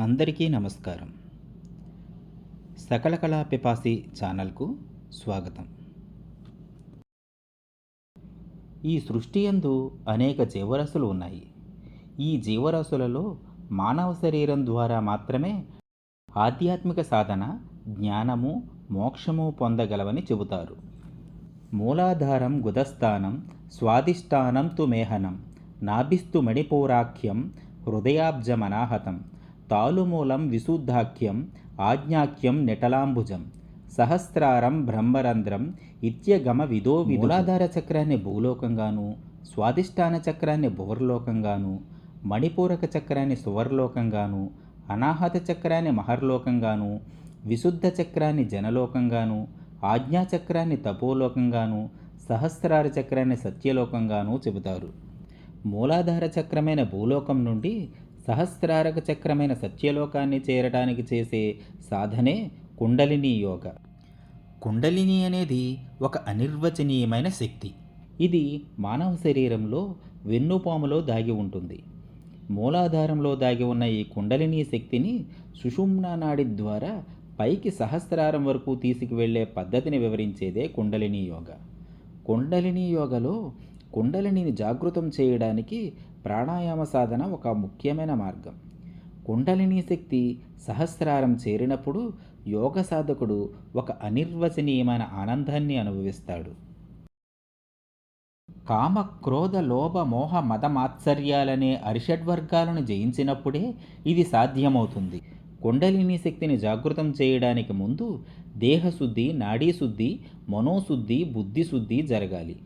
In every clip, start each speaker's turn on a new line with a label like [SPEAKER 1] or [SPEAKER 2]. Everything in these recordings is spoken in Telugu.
[SPEAKER 1] అందరికీ నమస్కారం. సకల కళా పిపాసి ఛానల్కు స్వాగతం. ఈ సృష్టి యందు అనేక జీవరాశులు ఉన్నాయి. ఈ జీవరాశులలో మానవ శరీరం ద్వారా మాత్రమే ఆధ్యాత్మిక సాధన జ్ఞానము మోక్షము పొందగలవని చెబుతారు. మూలాధారం గుదస్థానం స్వాదిష్టానం తు మేహనం నాభిస్తు మణిపూరాఖ్యం హృదయాబ్జమనాహతం తాలుమూలం విశుద్ధాఖ్యం ఆజ్ఞాఖ్యం నిటలాంబుజం సహస్రారం బ్రహ్మరంధ్రం ఇత్యగమ విదో మూలాధార చక్రాన్ని భూలోకంగాను స్వాదిష్టాన చక్రాన్ని భువర్లోకంగాను మణిపూరక చక్రాన్ని సువర్లోకంగాను అనాహత చక్రాన్ని మహర్లోకంగాను విశుద్ధ చక్రాన్ని జనలోకంగాను ఆజ్ఞా చక్రాన్ని తపోలోకంగాను సహస్రార చక్రాన్ని సత్యలోకంగాను చెబుతారు. మూలాధార చక్రమైన భూలోకం నుండి సహస్రారక చక్రమైన సత్యలోకాన్ని చేరడానికి చేసే సాధనే కుండలిని యోగ. కుండలిని అనేది ఒక అనిర్వచనీయమైన శక్తి. ఇది మానవ శరీరంలో వెన్నుపాములో దాగి ఉంటుంది. మూలాధారంలో దాగి ఉన్న ఈ కుండలిని శక్తిని సుషుమ్నా నాడి ద్వారా పైకి సహస్రారం వరకు తీసుకువెళ్ళే పద్ధతిని వివరించేదే కుండలిని యోగ. కుండలిని యోగలో కుండలిని జాగృతం చేయడానికి ప్రాణాయామ సాధన ఒక ముఖ్యమైన మార్గం. కుండలిని శక్తి సహస్రారం చేరినప్పుడు యోగ సాధకుడు ఒక అనిర్వచనీయమైన ఆనందాన్ని అనుభవిస్తాడు. కామ క్రోధ లోభ మోహ మతమాత్సర్యాలనే అరిషడ్వర్గాలను జయించినప్పుడే ఇది సాధ్యమవుతుంది. కుండలిని శక్తిని జాగృతం చేయడానికి ముందు దేహశుద్ధి నాడీశుద్ధి మనోశుద్ధి బుద్ధిశుద్ధి జరగాలి.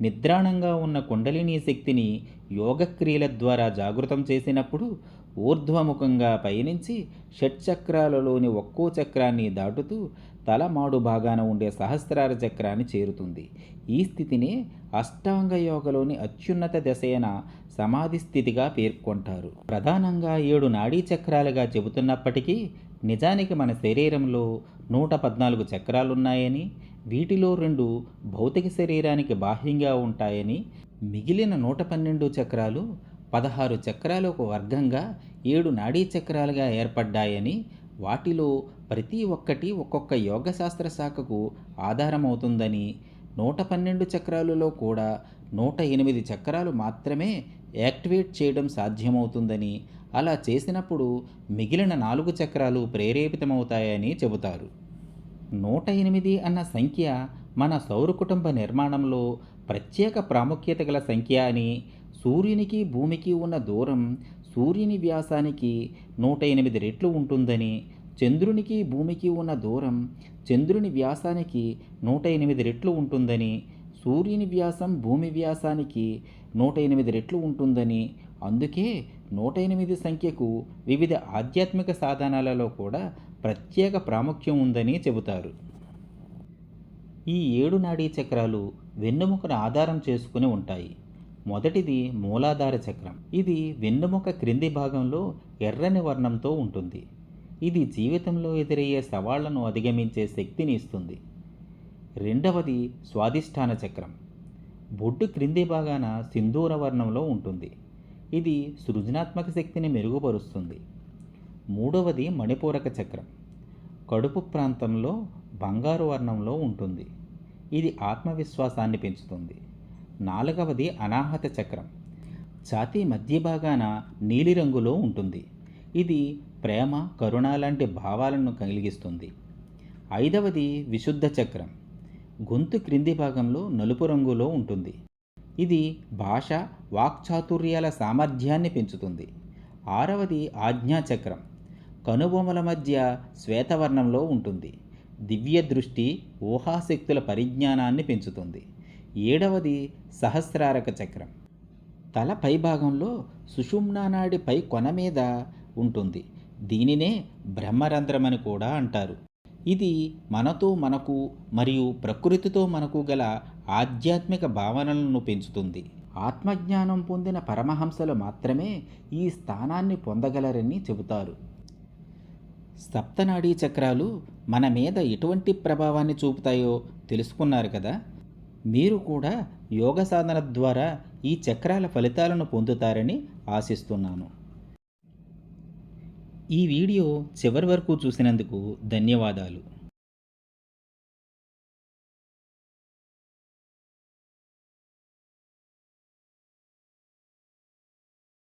[SPEAKER 1] నిద్రాణంగా ఉన్న కుండలిని శక్తిని యోగక్రియల ద్వారా జాగృతం చేసినప్పుడు ఊర్ధ్వముఖంగా పయనించి షట్చక్రాలలోని ఒక్కో చక్రాన్ని దాటుతూ తల మాడు భాగాన ఉండే సహస్రార చక్రాన్ని చేరుతుంది. ఈ స్థితిని అష్టాంగ యోగలోని అత్యున్నత దశైన సమాధి స్థితిగా పేర్కొంటారు. ప్రధానంగా ఏడు నాడీ చక్రాలుగా చెబుతున్నప్పటికీ నిజానికి మన శరీరంలో నూట పద్నాలుగు చక్రాలున్నాయని వీటిలో రెండు భౌతిక శరీరానికి బాహ్యంగా ఉంటాయని మిగిలిన నూట పన్నెండు చక్రాలు పదహారు చక్రాలు ఒక వర్గంగా ఏడు నాడీ చక్రాలుగా ఏర్పడ్డాయని వాటిలో ప్రతి ఒక్కటి ఒక్కొక్క యోగశాస్త్ర శాఖకు ఆధారమవుతుందని నూట పన్నెండు చక్రాలలో కూడా నూట ఎనిమిది చక్రాలు మాత్రమే యాక్టివేట్ చేయడం సాధ్యమవుతుందని అలా చేసినప్పుడు మిగిలిన నాలుగు చక్రాలు ప్రేరేపితమవుతాయని చెబుతారు. నూట ఎనిమిది అన్న సంఖ్య మన సౌర కుటుంబ నిర్మాణంలో ప్రత్యేక ప్రాముఖ్యత గల సంఖ్య అని సూర్యునికి భూమికి ఉన్న దూరం సూర్యుని వ్యాసానికి నూట ఎనిమిది రెట్లు ఉంటుందని చంద్రునికి భూమికి ఉన్న దూరం చంద్రుని వ్యాసానికి నూట ఎనిమిది రెట్లు ఉంటుందని సూర్యుని వ్యాసం భూమి వ్యాసానికి నూట ఎనిమిది రెట్లు ఉంటుందని. అందుకే నూట ఎనిమిది సంఖ్యకు వివిధ ఆధ్యాత్మిక సాధనాలలో కూడా ప్రత్యేక ప్రాముఖ్యం ఉందని చెబుతారు. ఈ ఏడు నాడీ చక్రాలు వెన్నుముకను ఆధారం చేసుకుని ఉంటాయి. మొదటిది మూలాధార చక్రం. ఇది వెన్నుముక క్రింది భాగంలో ఎర్రని వర్ణంతో ఉంటుంది. ఇది జీవితంలో ఎదురయ్యే సవాళ్ళను అధిగమించే శక్తిని ఇస్తుంది. రెండవది స్వాధిష్టాన చక్రం. బొడ్డు క్రింది భాగాన సింధూర వర్ణంలో ఉంటుంది. ఇది సృజనాత్మక శక్తిని మెరుగుపరుస్తుంది. మూడవది మణిపూరక చక్రం. కడుపు ప్రాంతంలో బంగారు వర్ణంలో ఉంటుంది. ఇది ఆత్మవిశ్వాసాన్ని పెంచుతుంది. నాలుగవది అనాహత చక్రం. ఛాతీ మధ్య భాగాన నీలిరంగులో ఉంటుంది. ఇది ప్రేమ కరుణ లాంటి భావాలను కలిగిస్తుంది. ఐదవది విశుద్ధ చక్రం. గొంతు క్రింది భాగంలో నలుపు రంగులో ఉంటుంది. ఇది భాష వాక్చాతుర్యాల సామర్థ్యాన్ని పెంచుతుంది. ఆరవది ఆజ్ఞాచక్రం. కనుబొమల మధ్య శ్వేతవర్ణంలో ఉంటుంది. దివ్య దృష్టి ఊహాశక్తుల పరిజ్ఞానాన్ని పెంచుతుంది. ఏడవది సహస్రారక చక్రం. తల పై భాగంలో సుషుమ్నా నాడి పై కొన మీద ఉంటుంది. దీనినే బ్రహ్మరంధ్రమని కూడా అంటారు. ఇది మనతో మనకు మరియు ప్రకృతితో మనకు గల ఆధ్యాత్మిక భావనలను పెంచుతుంది. ఆత్మజ్ఞానం పొందిన పరమహంసలు మాత్రమే ఈ స్థానాన్ని పొందగలరని చెబుతారు. సప్తనాడీ చక్రాలు మన మీద ఎటువంటి ప్రభావాన్ని చూపుతాయో తెలుసుకున్నారు కదా? మీరు కూడా యోగ సాధన ద్వారా ఈ చక్రాల ఫలితాలను పొందుతారని ఆశిస్తున్నాను. ఈ వీడియో చివరి వరకు చూసినందుకు ధన్యవాదాలు.